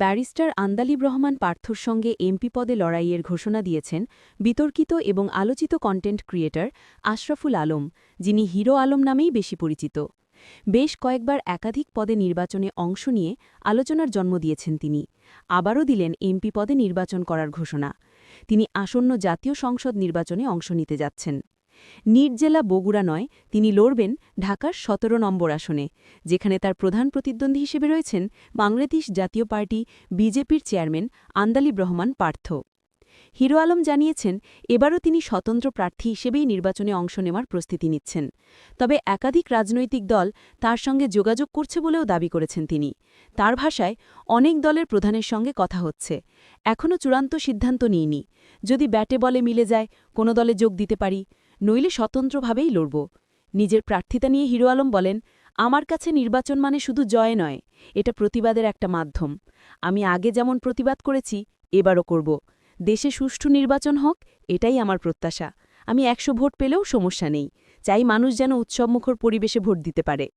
Barrister Andalib Rahman পার্থর সঙ্গে MP পদে লড়াইয়ের ঘোষণা দিয়েছেন বিতর্কিত এবং আলোচিত কন্টেন্ট ক্রিয়েটর আশরাফুল আলম, যিনি হিরো আলম নামেই বেশি পরিচিত। বেশ কয়েকবার একাধিক পদে নির্বাচনে অংশ নিয়ে আলোচনার জন্ম দিয়েছেন তিনি। আবারও দিলেন এমপি পদে নির্বাচন করার ঘোষণা। তিনি আসন্ন জাতীয় সংসদ নির্বাচনে অংশ নিতে যাচ্ছেন। নির্জেলা বগুড়া নয়, তিনি লড়বেন ঢাকার সতেরো নম্বর আসনে, যেখানে তার প্রধান প্রতিদ্বন্দ্বী হিসেবে রয়েছেন বাংলাদেশ জাতীয় পার্টি বিজেপির চেয়ারম্যান আন্দালিব রহমান পার্থ। হিরো আলম জানিয়েছেন, এবারও তিনি স্বতন্ত্র প্রার্থী হিসেবেই নির্বাচনে অংশ নেওয়ার প্রস্তুতি নিচ্ছেন। তবে একাধিক রাজনৈতিক দল তার সঙ্গে যোগাযোগ করছে বলেও দাবি করেছেন তিনি। তার ভাষায়, অনেক দলের প্রধানের সঙ্গে কথা হচ্ছে। এখনও চূড়ান্ত সিদ্ধান্ত নিইনি। যদি ব্যাটে বলে মিলে যায়, কোনো দলে যোগ দিতে পারি। নইলে স্বতন্ত্রভাবেই লড়ব। নিজের প্রার্থিতা নিয়ে হিরো আলম বলেন, আমার কাছে নির্বাচন মানে শুধু জয় নয়, এটা প্রতিবাদের একটা মাধ্যম। আমি আগে যেমন প্রতিবাদ করেছি, এবারও করব। দেশে সুষ্ঠু নির্বাচন হোক, এটাই আমার প্রত্যাশা। আমি একশো ভোট পেলেও সমস্যা নেই। চাই মানুষ যেন উৎসবমুখর পরিবেশে ভোট দিতে পারে।